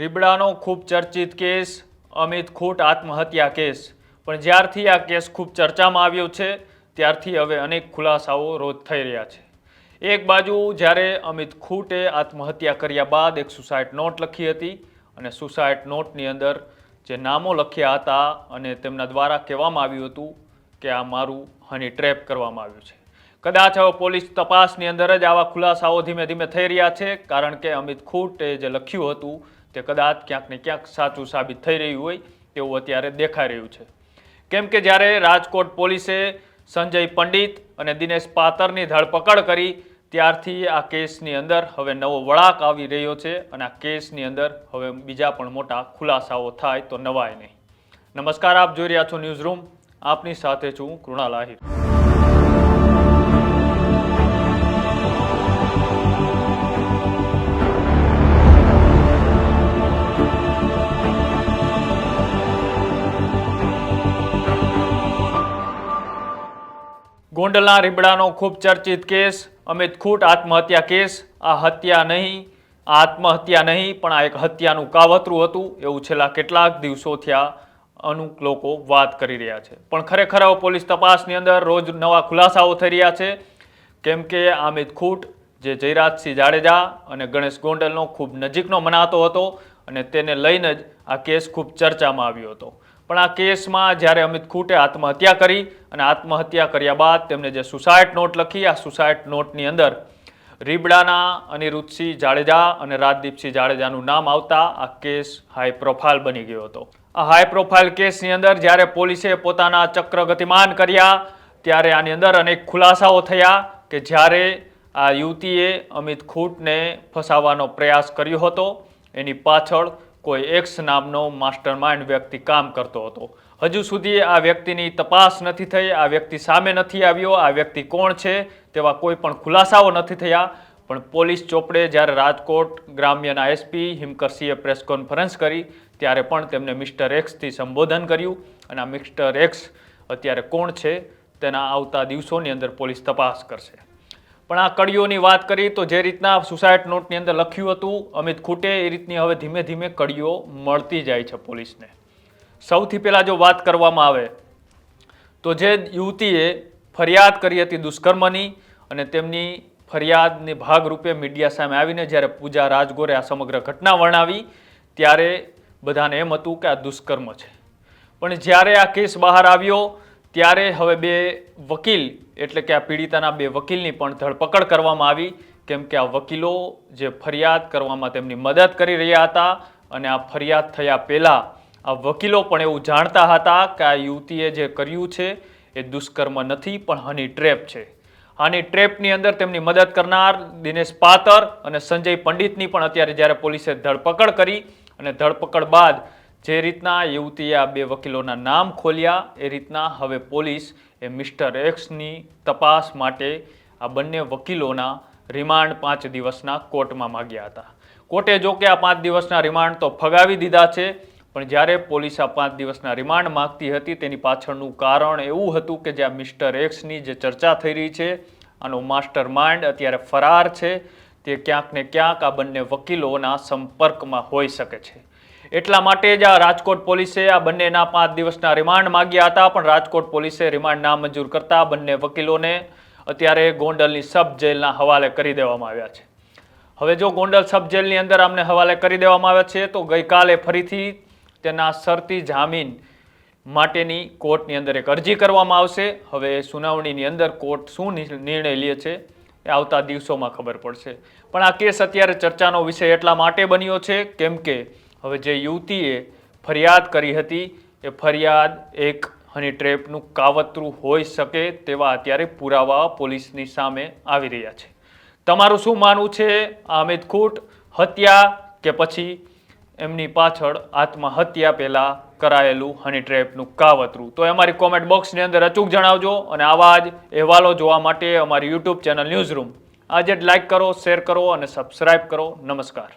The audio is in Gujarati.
રીબડાનો ખૂબ ચર્ચિત કેસ, અમિત ખૂટ આત્મહત્યા કેસ. પણ જ્યારથી આ કેસ ખૂબ ચર્ચામાં આવ્યો છે, ત્યારથી હવે અનેક ખુલાસાઓ રોજ થઈ રહ્યા છે. એક બાજુ જ્યારે અમિત ખૂટે આત્મહત્યા કર્યા બાદ એક સુસાઇડ નોટ લખી હતી અને સુસાઇડ નોટની અંદર જે નામો લખ્યા હતા અને તેમના દ્વારા કહેવામાં આવ્યું હતું કે આ મારું હની ટ્રેપ કરવામાં આવ્યું છે. કદાચ હવે પોલીસ તપાસની અંદર જ આવા ખુલાસાઓ ધીમે ધીમે થઈ રહ્યા છે, કારણ કે અમિત ખૂટે જે લખ્યું હતું તે કદાચ ક્યાંક ને ક્યાંક સાચું સાબિત થઈ રહ્યું હોય તેવું અત્યારે દેખાઈ રહ્યું છે. કેમ કે જ્યારે રાજકોટ પોલીસે સંજય પંડિત અને દિનેશ પાતરની ધરપકડ કરી, ત્યારથી આ કેસની અંદર હવે નવો વળાક આવી રહ્યો છે અને આ કેસની અંદર હવે બીજા પણ મોટા ખુલાસાઓ થાય તો નવાય નહીં. નમસ્કાર, આપ જોઈ રહ્યા છો ન્યૂઝ રૂમ આપની સાથે છું કૃણાલ આહિર. ગોંડલના રીબડાનો ખૂબ ચર્ચિત કેસ, અમિત ખૂટ આત્મહત્યા કેસ, આ હત્યા નહીં, આ આત્મહત્યા નહીં, પણ આ એક હત્યાનું કાવતરું હતું, એવું છેલ્લા કેટલાક દિવસોથી આ અનુક લોકો વાત કરી રહ્યા છે. પણ ખરેખર પોલીસ તપાસની અંદર રોજ નવા ખુલાસાઓ થઈ રહ્યા છે. કેમ કે અમિત ખૂટ, જે જયરાજસિંહ જાડેજા અને ગણેશ ગોંડલનો ખૂબ નજીકનો મનાતો હતો અને તેને લઈને જ આ કેસ ખૂબ ચર્ચામાં આવ્યો હતો. પણ આ કેસમાં જ્યારે અમિત ખૂટે આત્મહત્યા કરી અને આત્મહત્યા કર્યા બાદ તેમણે જે સુસાઇડ નોટ લખી, આ સુસાઇડ નોટની અંદર રીબડાના અનિરુદ્ધસિંહ જાડેજા અને રાજદીપસિંહ જાડેજાનું નામ આવતા આ કેસ હાઈ પ્રોફાઇલ બની ગયો હતો. આ હાઈ પ્રોફાઇલ કેસની અંદર જ્યારે પોલીસે પોતાના ચક્ર ગતિમાન કર્યા, ત્યારે આની અંદર અનેક ખુલાસાઓ થયા કે જ્યારે આ યુવતીએ અમિત ખૂટને ફસાવવાનો પ્રયાસ કર્યો હતો, એની પાછળ કોઈ એક્સ નામનો માસ્ટર માઇન્ડ વ્યક્તિ કામ કરતો હતો. હજુ સુધી આ વ્યક્તિની તપાસ નથી થઈ, આ વ્યક્તિ સામે નથી આવ્યો, આ વ્યક્તિ કોણ છે તેવા કોઈ પણ ખુલાસાઓ નથી થયા. પણ પોલીસ ચોપડે જ્યારે રાજકોટ ગ્રામ્યના એસપી હિમકરસિંહે પ્રેસ કોન્ફરન્સ કરી, ત્યારે પણ તેમને મિસ્ટર એક્સથી સંબોધન કર્યું અને આ મિસ્ટર એક્સ અત્યારે કોણ છે તેના આવતા દિવસોની અંદર પોલીસ તપાસ કરશે. પણ આ કડીઓની વાત કરી તો જે રીતના સુસાઇડ નોટની અંદર લખ્યું હતું, અમિત ખૂટે, એ રીતની હવે ધીમે ધીમે કડીઓ મળતી જાય છે પોલીસને. સૌથી પહેલાં જો વાત કરવામાં આવે, તો જે યુવતીએ ફરિયાદ કરી હતી દુષ્કર્મની અને તેમની ફરિયાદની ભાગરૂપે મીડિયા સામે આવીને જ્યારે પૂજા રાજગોરે આ સમગ્ર ઘટના વર્ણવી, ત્યારે બધાને એમ હતું કે આ દુષ્કર્મ છે. પણ જ્યારે આ કેસ બહાર આવ્યો ત્યારે હવે બે વકીલ, એટલે કે આ પીડિતાના બે વકીલની પણ ધરપકડ કરવામાં આવી. કેમ કે આ વકીલો જે ફરિયાદ કરવામાં તેમની મદદ કરી રહ્યા હતા અને આ ફરિયાદ થયા પહેલાં આ વકીલો પણ એવું જાણતા હતા કે આ યુવતીએ જે કર્યું છે એ દુષ્કર્મ નથી, પણ હની ટ્રેપ છે. આની ટ્રેપની અંદર તેમની મદદ કરનાર દિનેશ પાતર અને સંજય પંડિતની પણ અત્યારે જ્યારે પોલીસે ધરપકડ કરી અને ધરપકડ બાદ જે રીતના યુવતીએ આ બે વકીલોના નામ ખોલ્યા, એ રીતના હવે પોલીસ એ મિસ્ટર એક્સની તપાસ માટે આ બંને વકીલોના રિમાન્ડ પાંચ દિવસના કોર્ટમાં માગ્યા હતા. કોર્ટે જો કે આ પાંચ દિવસના રિમાન્ડ તો ફગાવી દીધા છે, પણ જ્યારે પોલીસ આ પાંચ દિવસના રિમાન્ડ માંગતી હતી, તેની પાછળનું કારણ એવું હતું કે જે આ મિસ્ટર એક્સની જે ચર્ચા થઈ રહી છે, આનો માસ્ટર માઇન્ડ અત્યારે ફરાર છે, તે ક્યાંક ને ક્યાંક આ બંને વકીલોના સંપર્કમાં હોઈ શકે છે. એટલા માટે જ આ રાજકોટ પોલીસે આ બંનેના પાંચ દિવસના રિમાન્ડ માગ્યા હતા, પણ રાજકોટ પોલીસે રિમાન્ડ નામંજૂર કરતા બંને વકીલોને અત્યારે ગોંડલની સબ જેલના હવાલે કરી દેવામાં આવ્યા છે. હવે જો ગોંડલ સબ જેલની અંદર આમને હવાલે કરી દેવામાં આવ્યા છે, તો ગઈકાલે ફરીથી તેના શરતી જામીન માટેની કોર્ટની અંદર એક અરજી કરવામાં આવશે. હવે સુનાવણીની અંદર કોર્ટ શું નિર્ણય લે છે એ આવતા દિવસોમાં ખબર પડશે. પણ આ કેસ અત્યારે ચર્ચાનો વિષય એટલા માટે બન્યો છે, કેમ કે હવે જે યુવતીએ ફરિયાદ કરી હતી, એ ફરિયાદ એક હની ટ્રેપનું કાવતરું હોઈ શકે તેવા અત્યારે પુરાવા પોલીસની સામે આવી રહ્યા છે. તમારું શું માનવું છે આમિદ ખૂટ? હત્યા કે પછી એમની પાછળ આત્મહત્યા પહેલાં કરાયેલું હની ટ્રેપનું કાવતરું? તો એ અમારી કોમેન્ટ બોક્સની અંદર અચૂક જણાવજો અને આવા જ અહેવાલો જોવા માટે અમારી યુટ્યુબ ચેનલ ન્યૂઝ રૂમ આજે જ લાઈક કરો શેર કરો અને સબસ્ક્રાઇબ કરો. નમસ્કાર.